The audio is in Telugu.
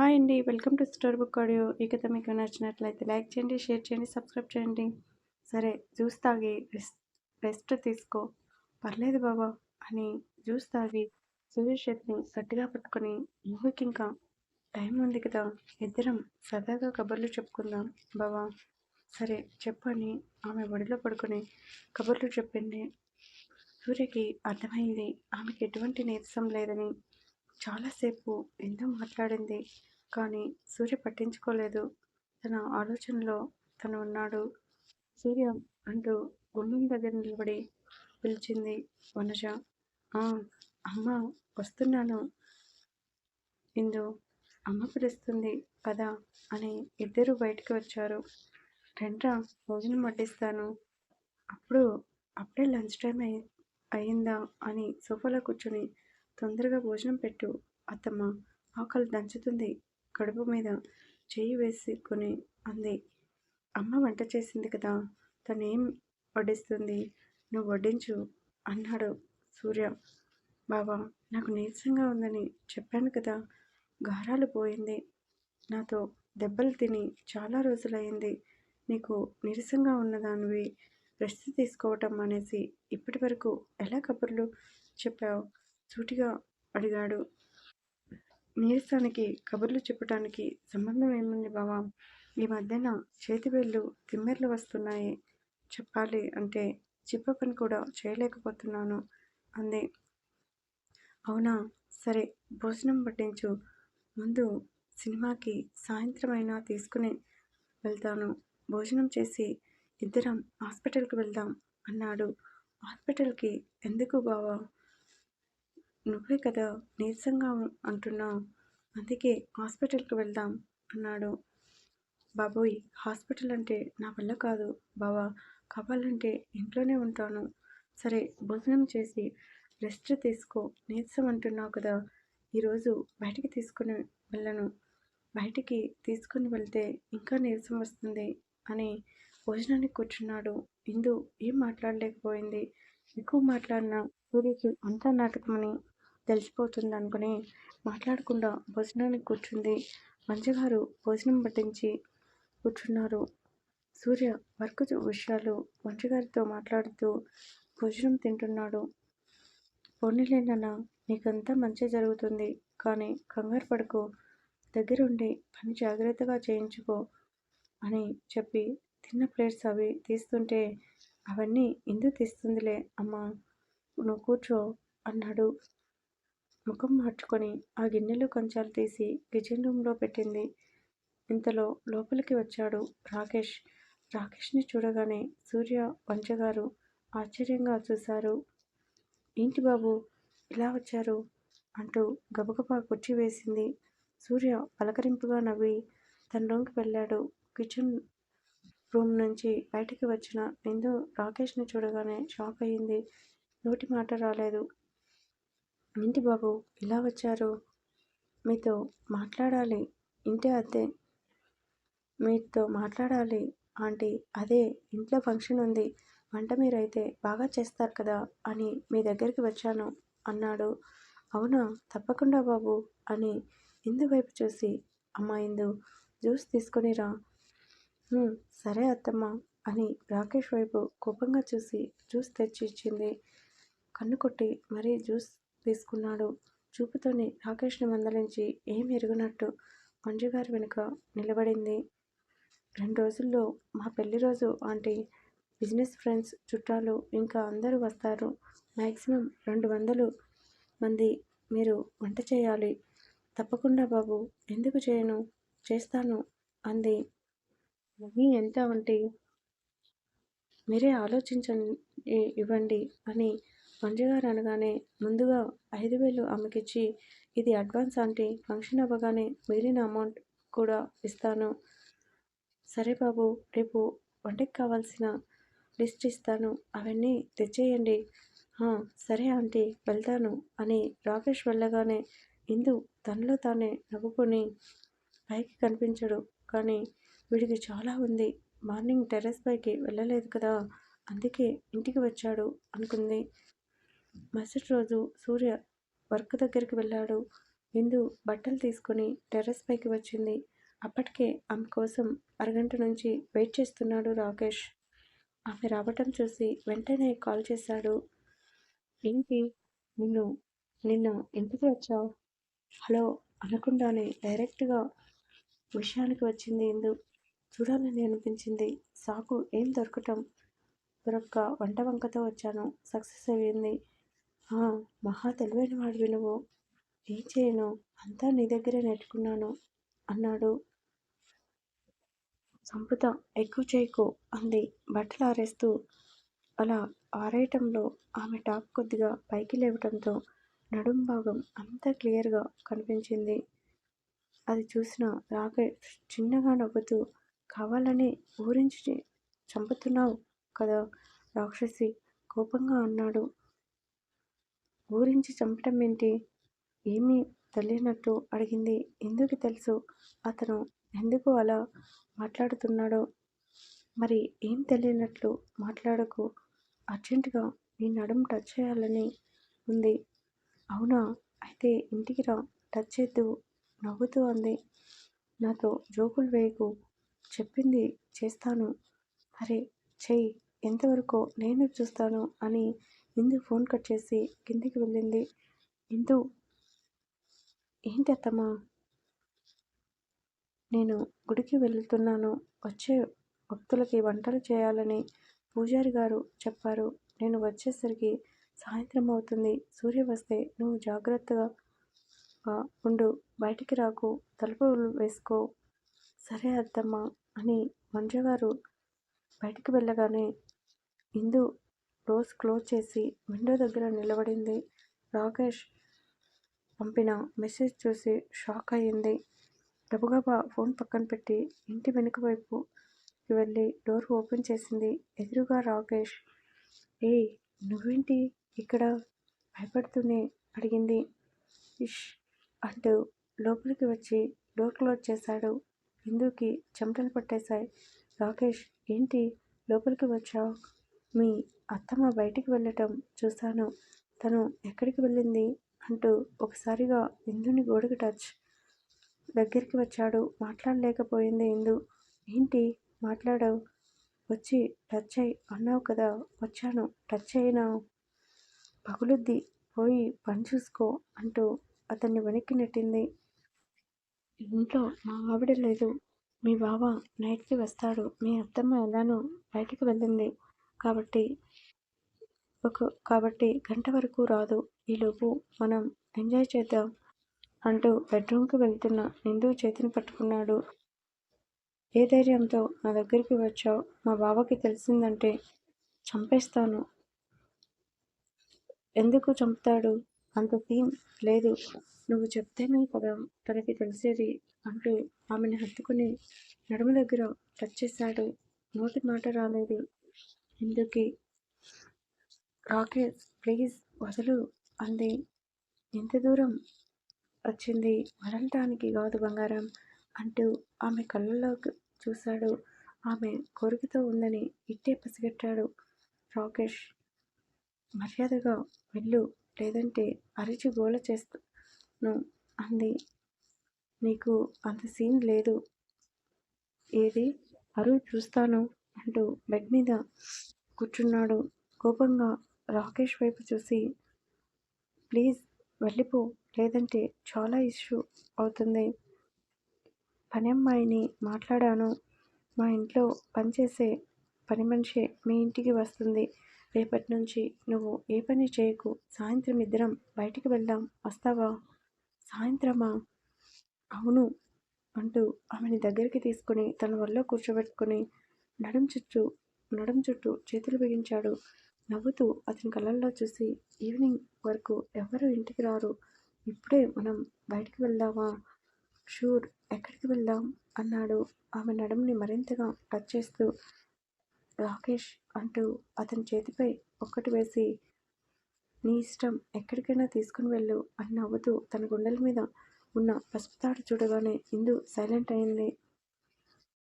హాయ్ అండి. Welcome to store book audio. ఈ కథ మీకు నచ్చినట్లయితే లైక్ చేయండి షేర్ చేయండి సబ్స్క్రైబ్ చేయండి. సరే జ్యూస్ తాగి రెస్ట్ రెస్ట్ తీసుకో. పర్లేదు బాబా అని జ్యూస్ తాగి సురేష్ చేతిని గట్టిగా పట్టుకొని నువ్వుకి ఇంకా టైం ఉంది కదా. ఇద్దరం సరదాగా కబుర్లు చెప్పుకుందాం బాబా. సరే చెప్పని ఆమె ఒడిలో పడుకొని కబుర్లు చెప్పింది. సూర్యకి అర్థమైంది ఆమెకి ఎటువంటి నీరసం లేదని. చాలాసేపు ఎంతో మాట్లాడింది. కానీ సూర్య పట్టించుకోలేదు. తన ఆలోచనలో తను ఉన్నాడు. సూర్య అంటూ గుమ్మం దగ్గర నిలబడి పిలిచింది వనజ. అమ్మ వస్తున్నాను. ఇందు అమ్మ పిలుస్తుంది కదా అని ఇద్దరు బయటకు వచ్చారు. రెండ్రా భోజనం వడ్డిస్తాను. అప్పుడు అప్పుడే లంచ్ టైం అయి అయిందా అని సోఫాలో కూర్చొని తొందరగా భోజనం పెట్టు. అత్తమ్మ ఆకలి దంచుతుంది. కడుపు మీద చెయ్యి వేసుకొని అంది. అమ్మ వంట చేసింది కదా తను ఏం వడ్డిస్తుంది? నువ్వు వడ్డించు అన్నాడు సూర్య. బాబా నాకు నీరసంగా ఉందని చెప్పాను కదా గారాలు పోయింది. నాతో దెబ్బలు తిని చాలా రోజులైంది నీకు నీరసంగా ఉన్నదానివి రెస్ట్ తీసుకోవటం అనేసి ఇప్పటి వరకు ఎలా కబుర్లు చెప్పావు? సూటిగా అడిగాడు. నీరసానికి కబుర్లు చెప్పడానికి సంబంధం ఏముంది బావా? ఈ మధ్యన చేతివేళ్ళు తిమ్మెర్లు వస్తున్నాయి. చెప్పాలి అంటే చిప్ప పని కూడా చేయలేకపోతున్నాను అంది. అవునా? సరే భోజనం పట్టించు. ముందు సినిమాకి సాయంత్రం అయినా తీసుకుని వెళ్తాను. భోజనం చేసి ఇద్దరం హాస్పిటల్కి వెళ్దాం అన్నాడు. హాస్పిటల్కి ఎందుకు బావా? నువ్వే కదా నీరసంగా అంటున్నావు. అందుకే హాస్పిటల్కి వెళ్దాం అన్నాడు. బాబోయ్ హాస్పిటల్ అంటే నా వల్ల కాదు బావా కావాలంటే ఇంట్లోనే ఉంటాను. సరే భోజనం చేసి రెస్ట్ తీసుకో నీరసం అంటున్నావు కదా. ఈరోజు బయటికి తీసుకుని వెళ్ళను. బయటికి తీసుకుని వెళ్తే ఇంకా నీరసం వస్తుంది అని భోజనానికి కూర్చున్నాడు. ఇందు ఏం మాట్లాడలేకపోయింది? ఎక్కువ మాట్లాడిన సూర్యకి అంతా నాటకమని తెలిసిపోతుంది అనుకుని మాట్లాడకుండా భోజనానికి కూర్చుంది. మంచిగారు భోజనం పట్టించి కూర్చున్నారు. సూర్య వర్క్ విషయాలు మంచిగారితో మాట్లాడుతూ భోజనం తింటున్నాడు. పోనీలేనన్నా నీకంతా మంచి జరుగుతుంది. కానీ కంగారు పడుకో. దగ్గరుండి పని జాగ్రత్తగా చేయించుకో అని చెప్పి తిన్న ప్లేట్స్ అవి తీస్తుంటే అవన్నీ ఎందుకు తీస్తుందిలే అమ్మా నువ్వు కూర్చో అన్నాడు. ముఖం మార్చుకొని ఆ గిన్నెలు కంచాలు తీసి కిచెన్ రూమ్లో పెట్టింది. ఇంతలో లోపలికి వచ్చాడు రాకేష్. రాకేష్ని చూడగానే సూర్య వంచగారు ఆశ్చర్యంగా చూశారు. ఏంటి బాబు ఇలా వచ్చారు? అంటూ గబగబా కుర్చీ వేసింది. సూర్య పలకరింపుగా నవ్వి తన రూమ్కి వెళ్ళాడు. కిచెన్ రూమ్ నుంచి బయటికి వచ్చిన ఇందు రాకేష్ని చూడగానే షాక్ అయ్యింది. నోటి మాట రాలేదు. ఏంటి బాబు? ఇలా వచ్చారు? మీతో మాట్లాడాలి. ఇంటి అద్దె మీతో మాట్లాడాలి. ఆంటీ అదే ఇంట్లో ఫంక్షన్ ఉంది. వంట మీరైతే బాగా చేస్తారు కదా అని మీ దగ్గరికి వచ్చాను. అన్నాడు. అవునా? తప్పకుండా బాబు అని ఇందు వైపు చూసి అమ్మా ఇందు జ్యూస్ తీసుకునిరా సరే అత్తమ్మ అని రాకేష్ వైపు కోపంగా చూసి జ్యూస్ తెచ్చి ఇచ్చింది కన్ను కొట్టి మరీ జ్యూస్ తీసుకున్నాడు. చూపుతోని రాకేష్ని మందలించి ఏం ఎరుగునట్టు మంజుగారి వెనుక నిలబడింది. రెండు రోజుల్లో మా పెళ్ళి రోజు ఆంటీ బిజినెస్ ఫ్రెండ్స్ చుట్టాలు ఇంకా అందరూ వస్తారు. మ్యాక్సిమం రెండు వందలు మంది మీరు వంట చేయాలి. తప్పకుండా బాబు ఎందుకు చేయను? చేస్తాను అంది. మనీ ఎంత ఉంటే మీరే ఆలోచించండి ఇవ్వండి అని మంజుగారు అనగానే ముందుగా ఐదు వేలు ఆమెకిచ్చి ఇది అడ్వాన్స్ ఆంటీ ఫంక్షన్ అవ్వగానే మిగిలిన అమౌంట్ కూడా ఇస్తాను. సరే బాబు రేపు వంటకి కావాల్సిన లిస్ట్ ఇస్తాను. అవన్నీ తెచ్చేయండి. సరే ఆంటీ వెళ్తాను అని రాకేష్ వెళ్ళగానే ఇందు తనలో తానే నవ్వుకొని పైకి కనిపించడు. కానీ వీడికి చాలా ఉంది. మార్నింగ్ టెర్రస్ పైకి వెళ్ళలేదు కదా అందుకే ఇంటికి వచ్చాడు అనుకుంది. మరుసటి రోజు సూర్య వర్క్ దగ్గరికి వెళ్ళాడు. ఇందు బట్టలు తీసుకొని టెర్రస్ పైకి వచ్చింది. అప్పటికే ఆమె కోసం అరగంట నుంచి వెయిట్ చేస్తున్నాడు రాకేష్. ఆమె రావటం చూసి వెంటనే కాల్ చేశాడు. ఏంటి? నిన్ను నిన్న ఇంటికి వచ్చావు? హలో అనకుండానే డైరెక్ట్గా విషయానికి వచ్చింది ఇందు చూడాలని అనిపించింది. సాకు ఏం దొరకటం? దొరక్క వంట వంకతో వచ్చాను. సక్సెస్ అయ్యింది. మహా తెలివైన వాడివి నువ్వు ఏం చేయను అంతా నీ దగ్గరే నెట్టుకున్నాను అన్నాడు. సంపుత ఎక్కువ చేయకు అంది. బట్టలు ఆరేస్తూ అలా ఆరేయటంలో ఆమె టాప్ కొద్దిగా పైకి లేవటంతో నడుం భాగం అంతా క్లియర్గా కనిపించింది. అది చూసిన రాకేష్ చిన్నగా నవ్వుతూ కావాలని ఊరించి చంపుతున్నావు కదా రాక్షసి కోపంగా అన్నాడు. ఊరించి చంపటం ఏంటి? ఏమీ తెలియనట్టు అడిగింది. ఎందుకు తెలుసు? అతను ఎందుకు అలా మాట్లాడుతున్నాడో? మరి ఏం తెలియనట్లు మాట్లాడకు. అర్జెంటుగా నీ నడుము టచ్ చేయాలని ఉంది. అవునా? అయితే ఇంటికి రా. టచ్ చేద్దు. నవ్వుతూ అంది. నాతో జోకులు వేయకు. చెప్పింది చేస్తాను. అరే చెయ్యి. ఎంతవరకు నేను చూస్తాను అని ఇందు ఫోన్ కట్ చేసి కిందికి వెళ్ళింది. ఇందు ఏంటి అత్తమ్మా? నేను గుడికి వెళ్తున్నాను. వచ్చే భక్తులకి వంటలు చేయాలని పూజారి గారు చెప్పారు. నేను వచ్చేసరికి సాయంత్రం అవుతుంది. సూర్య వస్తే నువ్వు జాగ్రత్తగా ఉండు. బయటికి రాకు. తలుపులు వేసుకో. సరే అత్తమ్మ అని మంజగారు బయటికి వెళ్ళగానే ఇందు డోర్స్ క్లోజ్ చేసి విండో దగ్గర నిలబడింది. రాకేష్ పంపిన మెసేజ్ చూసి షాక్ అయ్యింది. గబగబా ఫోన్ పక్కన పెట్టి ఇంటి వెనుక వైపుకి వెళ్ళి డోర్ ఓపెన్ చేసింది ఎదురుగా రాకేష్. ఏ నువ్వేంటి ఇక్కడ భయపడుతూనే అడిగింది. ఇష్ అంటూ లోపలికి వచ్చి డోర్ క్లోజ్ చేశాడు. ఇందుకి చెమటలు పట్టేశాయి. రాకేష్ ఏంటి? లోపలికి వచ్చావు? మీ అత్తమ్మ బయటికి వెళ్ళటం చూశాను. తను ఎక్కడికి వెళ్ళింది అంటూ ఒకసారిగా ఇందుని గోడకి టచ్ దగ్గరికి వచ్చాడు. మాట్లాడలేకపోయింది ఇందు. ఏంటి? మాట్లాడావు? వచ్చి టచ్ అయ్యి అన్నావు కదా? వచ్చాను. టచ్ అయినా పగులుద్ది. పోయి పని చూసుకో అంటూ అతన్ని వెనక్కి నెట్టింది. ఇంట్లో మా ఆవిడ లేదు. మీ బావ నైట్కి వస్తాడు. మీ అత్తమ్మ ఎలానో బయటికి వెళ్ళింది. కాబట్టి ఒక కాబట్టి గంట వరకు రాదు. ఈలోపు మనం ఎంజాయ్ చేద్దాం అంటూ బెడ్రూమ్కి వెళ్తున్న నిందు చేతిని పట్టుకున్నాడు. ఏ ధైర్యంతో నా దగ్గరికి వచ్చావు? మా బావకి తెలిసిందంటే చంపేస్తాను. ఎందుకు చంపుతాడు? అంత సీన్ లేదు. నువ్వు చెప్తేనే కదా తనకి తెలిసేది అంటూ ఆమెను హత్తుకుని నడుము దగ్గర టచ్ చేశాడు. నోటి మాట రాలేదు. ఇందుకే రాకేష్ ప్లీజ్ వదులు అంది. ఎంత దూరం వచ్చింది? వదలటానికి కాదు బంగారం అంటూ ఆమె కళ్ళల్లోకి చూశాడు. ఆమె కోరికతో ఉందని ఇట్టే పసిగట్టాడు. రాకేష్ మర్యాదగా వెళ్ళు లేదంటే అరిచి గోల చేస్తాను అంది. నీకు అంత సీన్ లేదు. ఏది? అరువు చూస్తాను అంటూ బెడ్ మీద కూర్చున్నాడు. కోపంగా రాకేష్ వైపు చూసి ప్లీజ్ వెళ్ళిపో లేదంటే చాలా ఇష్యూ అవుతుంది. పని అమ్మాయిని మాట్లాడాను. మా ఇంట్లో పనిచేసే పని మనిషి మీ ఇంటికి వస్తుంది. రేపటి నుంచి నువ్వు ఏ పని చేయకు. సాయంత్రం ఇద్దరం బయటికి వెళ్దాం. వస్తావా? సాయంత్రమా? అవును అంటూ ఆమెని దగ్గరికి తీసుకుని తన వల్ల కూర్చోబెట్టుకుని నడుం చుట్టూ నడుం చుట్టూ చేతులు బిగించాడు. నవ్వుతూ అతని కళ్ళల్లో చూసి ఈవినింగ్ వరకు ఎవరు ఇంటికి రారు? ఇప్పుడే మనం బయటికి వెళ్దామా? షూర్ ఎక్కడికి వెళ్దాం? అన్నాడు. ఆమె నడుముని మరింతగా టచ్ చేస్తూ రాకేష్ అంటూ అతని చేతిపై ఒక్కటి వేసి నీ ఇష్టం ఎక్కడికైనా తీసుకుని వెళ్ళు అని నవ్వుతూ తన గుండెల మీద ఉన్న పసుపు తాడు చూడగానే ఇందు సైలెంట్ అయింది.